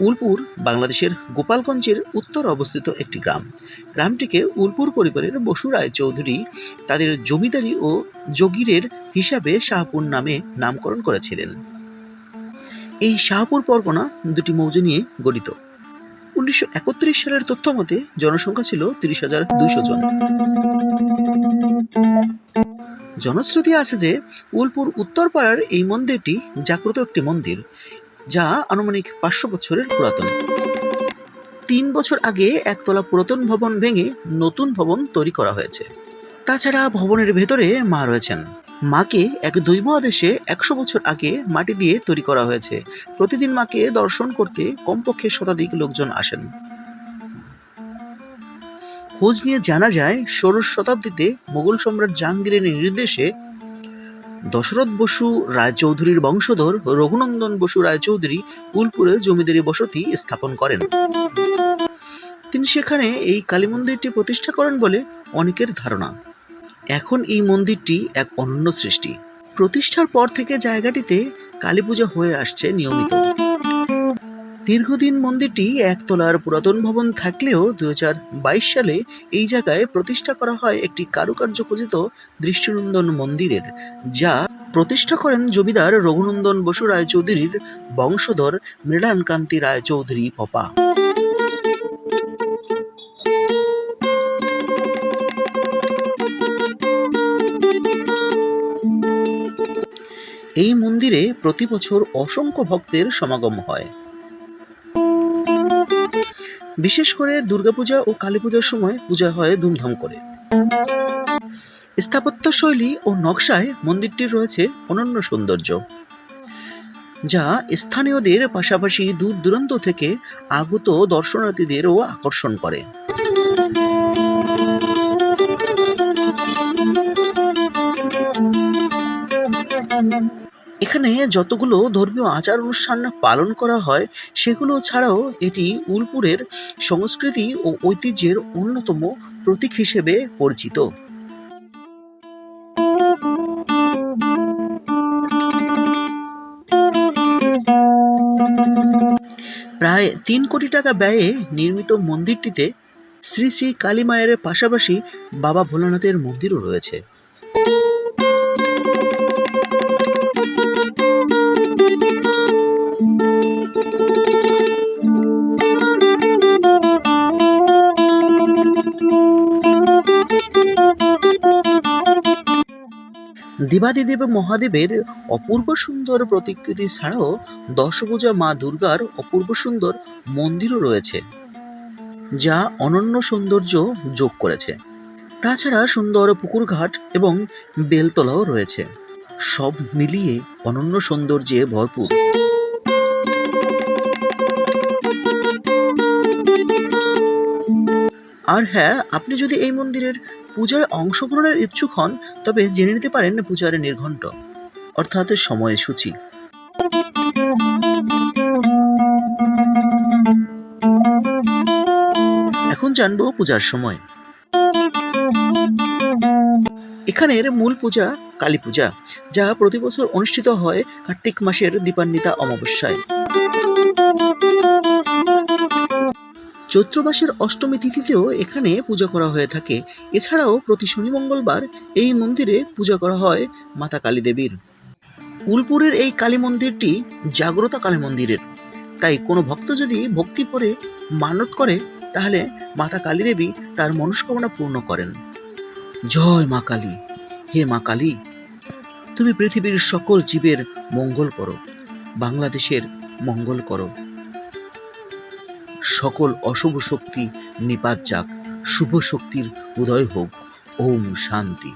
উলপুর বাংলাদেশের গোপালগঞ্জের উত্তর অবস্থিত একটি গ্রাম। গ্রামটিকে উলপুর পরিবারের বসু রায় চৌধুরী তাদের জমিদারি ও জগিরের হিসাবে শাহপুর নামে নামকরণ করেছিলেন। এই শাহপুর পরগনা দুটি মৌজা নিয়ে গঠিত। উনিশশো একত্রিশ সালের তথ্য মতে জনসংখ্যা ছিল তিরিশ হাজার দুইশো জন। জনশ্রুতি আছে যে উলপুর উত্তরপাড়ার এই মন্দিরটি জাগ্রত একটি মন্দির। যা আনুমানিক পাঁচশো বছরের পুরাতন। তিন বছর আগে একতলা পুরাতন ভবন ভেঙে নতুন ভবন তৈরি করা হয়েছে। তাছাড়া ভবনের ভেতরে মা রয়েছেন। মাকে এক দৈব আদেশে একশো বছর আগে মাটি দিয়ে তৈরি করা হয়েছে। প্রতিদিন মাকে দর্শন করতে কমপক্ষে শতাধিক লোকজন আসেন। খোঁজ নিয়ে জানা যায়, ষোড়শ শতাব্দীতে মোগল সম্রাট জাহাঙ্গীরের নির্দেশে দশরথ বসু, রায়চৌধুরীর বংশধর রঘুনন্দন বসু রায়চৌধুরী উলপুরে জমিদারি বসতি স্থাপন করেন। তিনি সেখানে এই কালী মন্দিরটি প্রতিষ্ঠা করেন বলে অনেকের ধারণা। এখন এই মন্দিরটি এক অনন্য সৃষ্টি। প্রতিষ্ঠার পর থেকে জায়গাটিতে কালী পূজা হয়ে আসছে নিয়মিত। দীর্ঘদিন মন্দিরটি একতলার পুরাতন ভবন থাকলেও দুই হাজার বাইশ সালে এই জায়গায় প্রতিষ্ঠা করা হয় একটি কারুকার্য খচিত দৃষ্টিনন্দন মন্দিরের, যা প্রতিষ্ঠা করেন জমিদার রঘুনন্দন বসু রায়চৌধুরীর বংশধর মৃণালকান্তি রায়চৌধুরী পপা। এই মন্দিরে প্রতি বছর অসংখ্য ভক্তের সমাগম হয়। বিশেষ করে দুর্গাপূজা ও কালীপূজার সময় পূজা হয় ধুমধাম করে। স্থাপত্য শৈলী ও নকশায় মন্দিরটির রয়েছে অনন্য সৌন্দর্য, যা স্থানীয়দের পাশাপাশি দূর দূরান্ত থেকে আগত দর্শনার্থীদেরও আকর্ষণ করে। এখানে যতগুলো ধর্মীয় আচার অনুষ্ঠান পালন করা হয়, সেগুলো ছাড়াও এটি উলপুরের সংস্কৃতি ও ঐতিহ্যের অন্যতম প্রতীক হিসেবে পরিচিত। প্রায় তিন কোটি টাকা ব্যয়ে নির্মিত মন্দিরটিতে শ্রী শ্রী কালী মায়ের পাশাপাশি বাবা ভোলানাথের মন্দিরও রয়েছে। দেবাদিদেব মহাদেবের অপূর্ব সুন্দর প্রতিকৃতি ছাড়াও দশভুজা মা দুর্গার অপূর্ব সুন্দর মন্দিরও রয়েছে, যা অনন্য সৌন্দর্য যোগ করেছে। তাছাড়া সুন্দর পুকুরঘাট এবং বেলতলাও রয়েছে। সব মিলিয়ে অনন্য সৌন্দর্যে ভরপুর। আর হ্যাঁ আপনি যদি এই মন্দিরের পূজায় অংশগ্রহণের ইচ্ছুক হন, তবে জেনে নিতে পারেন পূজার নির্ঘণ্ট, অর্থাৎ সময়সূচি। এখন জানব পূজার সময়। এখানের মূল পূজা কালী পূজা, যা প্রতি বছর অনুষ্ঠিত হয় কার্তিক মাসের দীপান্বিতা অমাবস্যায়। চৈত্র মাসের অষ্টমী তিথিতেও এখানে পূজা করা হয়ে থাকে। এছাড়াও প্রতি শনি মঙ্গলবার এই মন্দিরে পূজা করা হয় মাতা কালী দেবীর। উলপুরের এই কালী মন্দিরটি জাগ্রতা কালী মন্দিরের। তাই কোনো ভক্ত যদি ভক্তি পরে মানত করে, তাহলে মাতা কালী দেবী তার মনস্কামনা পূর্ণ করেন। জয় মা কালী। হে মা কালী, তুমি পৃথিবীর সকল জীবের মঙ্গল করো, বাংলাদেশের মঙ্গল করো। সকল অশুভ শক্তি নিপাত যাক শুভ শক্তির উদয় হোক ওম শান্তি।